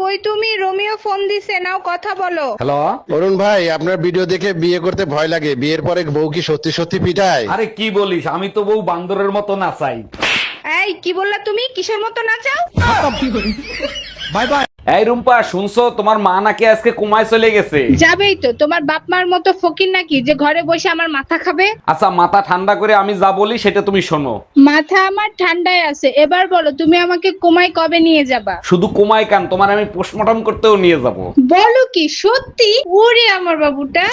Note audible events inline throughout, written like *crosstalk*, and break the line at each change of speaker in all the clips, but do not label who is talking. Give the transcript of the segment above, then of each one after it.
কই তুমি? Romeo phone দিছে নাও কথা বলো।
হ্যালো?
অরুণ ভাই আপনার ভিডিও দেখে বিয়ে করতে ভয় লাগে। বিয়ের পরে বউ কি সত্যি সত্যি পিটায়?
আরে কি বলিস আমি তো বউ বান্দরের মতো নাচাই।
এই কি বললা তুমি? কিসের মতো নাচাও?
Bye bye.
এই রুম্পা শুনছো? তোমার মা নাকি আজকে কুমায় চলে গেছে।
যাবেই তো। তোমার বাপ মার মতো ফকির নাকি যে ঘরে বসে আমার মাথা খাবে?
আচ্ছা মাথা ঠান্ডা করে আমি যা বলি সেটা তুমি শোনো।
মাথা আমার ঠান্ডায় আছে। এবার বলো তুমি আমাকে কোমায় কবে নিয়ে যাবা?
শুধু কুমায় কান? তোমার আমি পোস্টমর্টম করতেও নিয়ে যাব।
বলো কি? সত্যি? ওরে আমার বাবুটা।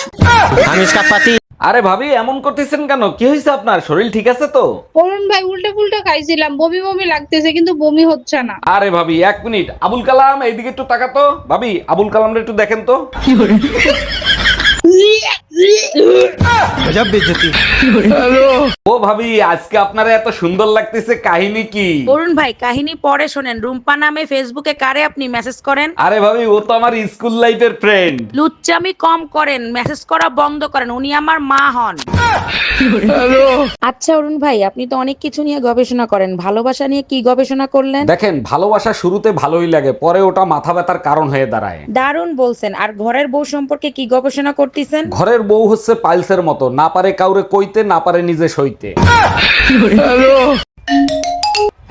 আরে ভাবি এমন করতেছেন কেন? কি হয়েছে আপনার? শরীর ঠিক আছে তো?
অরুণ ভাই উল্টো পুল্টো খাইছিলাম বমি বমি লাগতেছে কিন্তু বমি হচ্ছে না।
আরে ভাবি এক মিনিট। আবুল কালাম এইদিকে একটু তাকাতো। ভাবি আবুল কালামটা একটু দেখেন তো। *laughs* ও ভাবি আজকে আপনারা এত সুন্দর লাগতেছে কাহিনী কি?
অরুণ ভাই কাহিনী পরে শোনেন। রুম্পা নামে ফেসবুকে কারে আপনি মেসেজ করেন?
আরে ভাবি ও তো আমার স্কুল লাইফের ফ্রেন্ড
লুচ্চামি কম করেন মেসেজ করা বন্ধ করেন উনি আমার মা হন। *laughs* আচ্ছা অরুণ ভাই আপনি তো অনেক কিছু নিয়ে গবেষণা করেন। ভালোবাসা নিয়ে কি গবেষণা করলেন?
দেখেন ভালোবাসা শুরুতে ভালোই লাগে পরে ওটা মাথা ব্যথার কারণ হয়ে দাঁড়ায়।
দারুণ বলছেন। আর ঘরের বউ সম্পর্কে কি গবেষণা করতেছেন?
ঘরের বউ হচ্ছে পাইলসের মতো। না পারে কাউরে কইতে না পারে নিজে সইতে।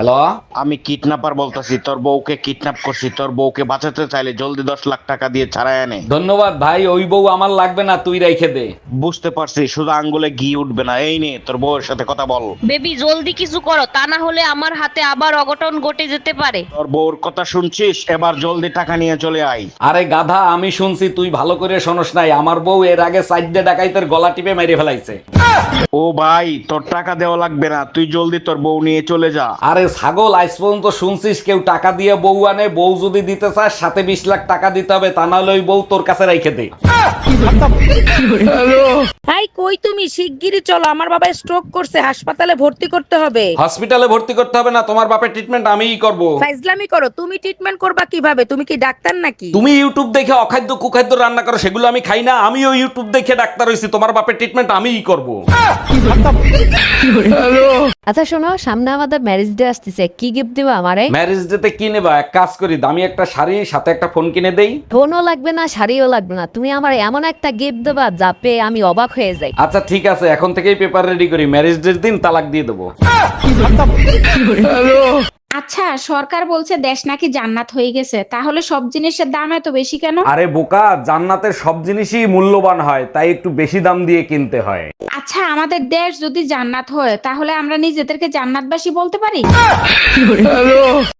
হ্যালো
আমি কিডন্যাপার বলতাছি তোর বউকে কিডন্যাপ করছি তোর বউকে বাঁচাতে চাইলে জলদি দশ লাখ টাকা দিয়ে ছাড়াই আনে।
ধন্যবাদ ভাই ওই বউ আমার লাগবে না তুই রেখে দে।
বুঝতে পারছি শুধু আঙ্গুলে ঘি উঠবে না এই নে তোর বউয়ের সাথে কথা বল।
বেবি জলদি কিছু করো তা না হলে আমার হাতে আবার অঘটন ঘটে যেতে পারে।
তোর বউর কথা শুনছিস? এবার জলদি টাকা নিয়ে চলে আয়।
আরে গাধা আমি শুনছি তুই ভালো করে শোনস নাই আমার বউ এর আগে সাইডে ডাকাইতের গলা টিপে মেরে ফেলাইছে।
ও ভাই তোর টাকা দেওয়া লাগবে না তুই জলদি তোর বউ নিয়ে চলে যা।
আরে ছাগল আজ পর্যন্ত শুনছিস কেউ টাকা দিয়ে বউ আনে বউ যদি দিতে চায় সাথে বিশ লাখ টাকা দিতে হবে তা নাহলে ওই বউ তোর কাছে রেখে দে।
তাই কই তুমি? শিগগিরই চলো আমার বাবা স্ট্রোক করছে হাসপাতালে ভর্তি করতে হবে।
হসপিটালে ভর্তি করতে হবে না তোমার বাপের ট্রিটমেন্ট আমিই করব।
ফাইজলামি করো তুমি ট্রিটমেন্ট করবা কীভাবে? তুমি কি ডাক্তার নাকি?
তুমি ইউটিউব দেখে অখাদ্য কুখাদ্য রান্না করো সেগুলো আমি খাই না আমিও ইউটিউব দেখে ডাক্তার হইছি তোমার বাপের ট্রিটমেন্ট আমিই করব।
আচ্ছা শোনো সামনে আমাদের ম্যারেজ ডে আসতেছে। কি গিফট দিবা আমারে?
ম্যারেজ ডেতে কি নেবা? এক কাজ করি দামি একটা শাড়ি সাথে একটা ফোন কিনে দেই।
ফোনও লাগবে না শাড়িও লাগবে না। তুমি আমার এমন একটা গিফট দেবা যা পেয়ে আমি অবাক হয়ে যাই।
আচ্ছা ঠিক আছে এখন থেকেই পেপার রেডি করি। ম্যারেজ ডের দিন তালাক দিয়ে দেবো।
আচ্ছা সরকার বলছে দেশ নাকি জান্নাত হয়ে গেছে। তাহলে সব জিনিসের দাম এত বেশি কেন?
আরে বোকা জান্নাতের সব জিনিসই মূল্যবান হয় তাই একটু বেশি দাম দিয়ে কিনতে হয়।
আচ্ছা আমাদের দেশ যদি জান্নাত হয় তাহলে আমরা নিজেদেরকে জান্নাতবাসী বলতে পারি? *laughs*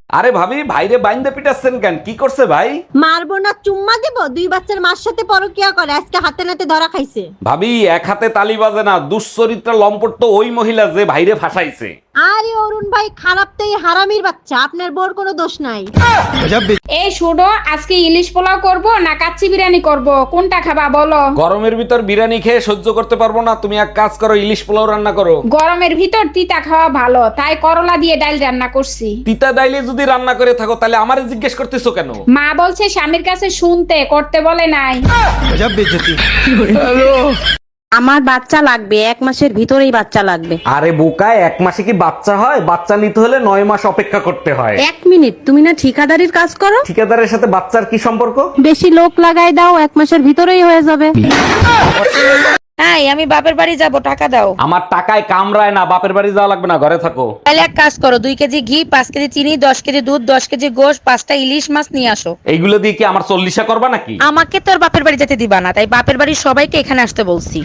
আরে ভাবি ভাইরে বাইন্দে পিটাচ্ছেন কেন? কি করছে ভাই?
মারবো না চুম্মা দেব? দুই বাচ্চার মার সাথে পরকিয়া করে আজকে হাতে নাতে ধরা খাইছে।
ভাবি এক হাতে তালি বাজে না দুশ্চরিত্রা লম্পট তো ওই মহিলা যে ভাইরে ফাঁসাইছে।
আরে অরুণ ভাই খারাপ তো এই হারামির বাচ্চা আপনার বোর কোনো দোষ নাই।
এই শুনো আজকে ইলিশ পোলাও করব না কাচ্চি বিরিয়ানি করব? কোনটা খাবা বলো?
গরমের ভিতর বিরিয়ানি খেয়ে সহ্য করতে পারব না তুমি এক কাজ করো ইলিশ পোলাও রান্না করো।
গরমের ভিতর তিতা খাওয়া ভালো তাই করলা দিয়ে ডাল রান্না করছি।
তিতা ডাইলে যদি রান্না করে থাকো তাহলে আমারে জিজ্ঞেস করতেছো কেন?
মা বলছে স্বামীর কাছে শুনতে করতে বলে নাই।
আমার বাচ্চা লাগবে এক মাসের ভিতরেই বাচ্চা লাগবে।
আরে বোকায় এক মাসে কি বাচ্চা হয়? বাচ্চা নিতে হলে নয় মাস অপেক্ষা করতে হয়।
এক মিনিট তুমি না ঠিকাদারির কাজ করো?
ঠিকাদারের সাথে বাচ্চার কি সম্পর্ক?
বেশি লোক লাগাই দাও এক মাসের ভিতরেই হয়ে যাবে।
হ্যাঁ আমি বাপের বাড়ি যাব টাকা দাও।
আমার টাকায় কামড়ায় না বাপের বাড়ি যাওয়া লাগবে না ঘরে থাকো।
তাহলে এক কাজ করো দুই কেজি ঘি পাঁচ কেজি চিনি দশ কেজি দুধ দশ কেজি গোশ পাঁচটা ইলিশ মাছ নিয়ে আসো।
এইগুলো দিয়ে কি আমার চল্লিশা করবা নাকি?
আমাকে তোর বাপের বাড়ি যেতে দিবা না তাই বাপের বাড়ির সবাইকে এখানে আসতে বলছি।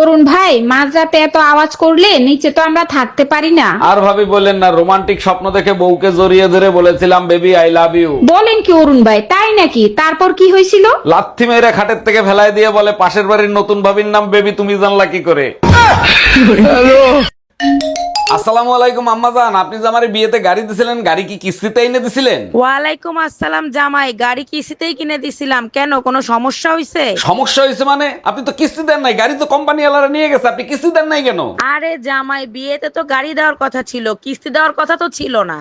অরুণ ভাই মাঝরাতে এত আওয়াজ করলে নিচে তো আমরা থাকতে পারি না।
আর ভাবি বললেন না রোমান্টিক স্বপ্ন দেখে বউকে জড়িয়ে ধরে বলেছিলাম বেবি আই লাভ ইউ
বলেন কি অরুণ ভাই তাই নাকি? তারপর কি হয়েছিল?
লাথি মেরে খাটের থেকে ফেলায় দিয়ে বলে পাশের বাড়ির নতুন ভাবির নাম বেবি তুমি জানলা কি করে? আসসালামু আলাইকুম আম্মাজান আপনি যে আমার বিয়েতে গাড়ি দিছিলেন গাড়ি কি কিস্তিতে এনে দিছিলেন?
ওয়ালাইকুম আসসালাম জামাই গাড়ি কিস্তিতেই কিনে দিছিলাম। কেন কোনো সমস্যা হয়েছে
সমস্যা হয়েছে মানে? আপনি তো কিস্তি দেন নাই গাড়ি তো কোম্পানি ওয়ালারা নিয়ে গেছে আপনি কিস্তি দেন নাই কেন?
আরে জামাই বিয়েতে তো গাড়ি দেওয়ার কথা ছিল কিস্তি দেওয়ার কথা তো ছিল না।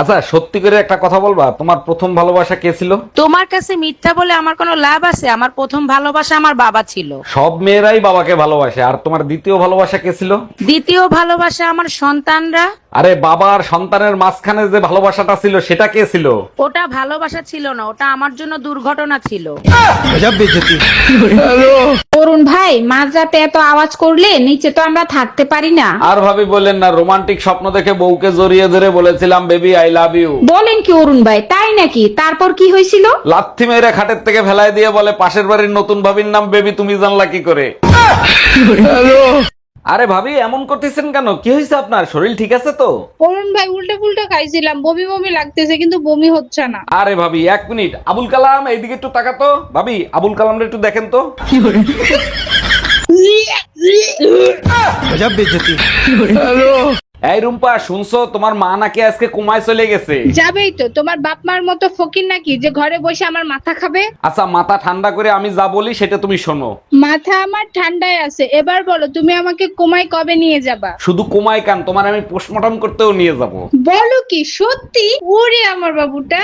আচ্ছা সত্যি করে একটা কথা বলবা তোমার প্রথম ভালোবাসা কে ছিল?
তোমার কাছে মিথ্যা বলে আমার কোনো লাভ আছে? আমার প্রথম ভালোবাসা আমার বাবা ছিল।
সব মেয়েরাই বাবাকে ভালোবাসে আর তোমার দ্বিতীয় ভালোবাসা কে ছিল?
দ্বিতীয় ভালোবাসা আমার সন্তানরা?
আরে বাবা আর সন্তানের মাঝখানে যে ভালোবাসাটা ছিল সেটা কে ছিল?
ওটা ভালোবাসা ছিল না ওটা আমার জন্য দুর্ঘটনা ছিল।
অরুণ ভাই মাঝরাতে এত আওয়াজ করলে নিচে তো আমরা থাকতে পারি না।
আর ভাবি বললেন না রোমান্টিক স্বপ্ন দেখে বউকে জড়িয়ে ধরে বলেছিলাম বেবি আই লাভ ইউ
বলেন কি অরুণ ভাই তাই নাকি? তারপর কি হয়েছিল?
লাথি মেরে খাটের থেকে ফেলায় দিয়ে বলে পাশের বাড়ির নতুন ভাবির নাম বেবি তুমি জানলা কি করে? আরে ভাবি এমন করতেছেন কেন? কি হয়েছে আপনার? শরীর ঠিক আছে তো?
অরুণ ভাই উল্টে পুল্টে খাইছিলাম বমি বমি লাগতেছে কিন্তু বমি হচ্ছে না।
আরে ভাবি এক মিনিট। আবুল কালাম এইদিকে একটু তাকাতো ভাবি আবুল কালাম একটু দেখেন তো। এই রুম্পা শুনছো? তোমার মা নাকি আজকে কুমায় চলে গেছে।
যাবেই তো। তোমার বাপ মার মতো ফকির নাকি যে ঘরে বসে আমার মাথা খাবে?
আচ্ছা মাথা ঠান্ডা করে আমি যা বলি সেটা তুমি শোনো।
মাথা আমার ঠান্ডায় আছে। এবার বলো তুমি আমাকে কোমায় কবে নিয়ে যাবা?
শুধু কুমায় কান তোমার আমি পোস্টমর্টম করতেও নিয়ে যাব।
বলো কি সত্যি? ওরে আমার বাবুটা।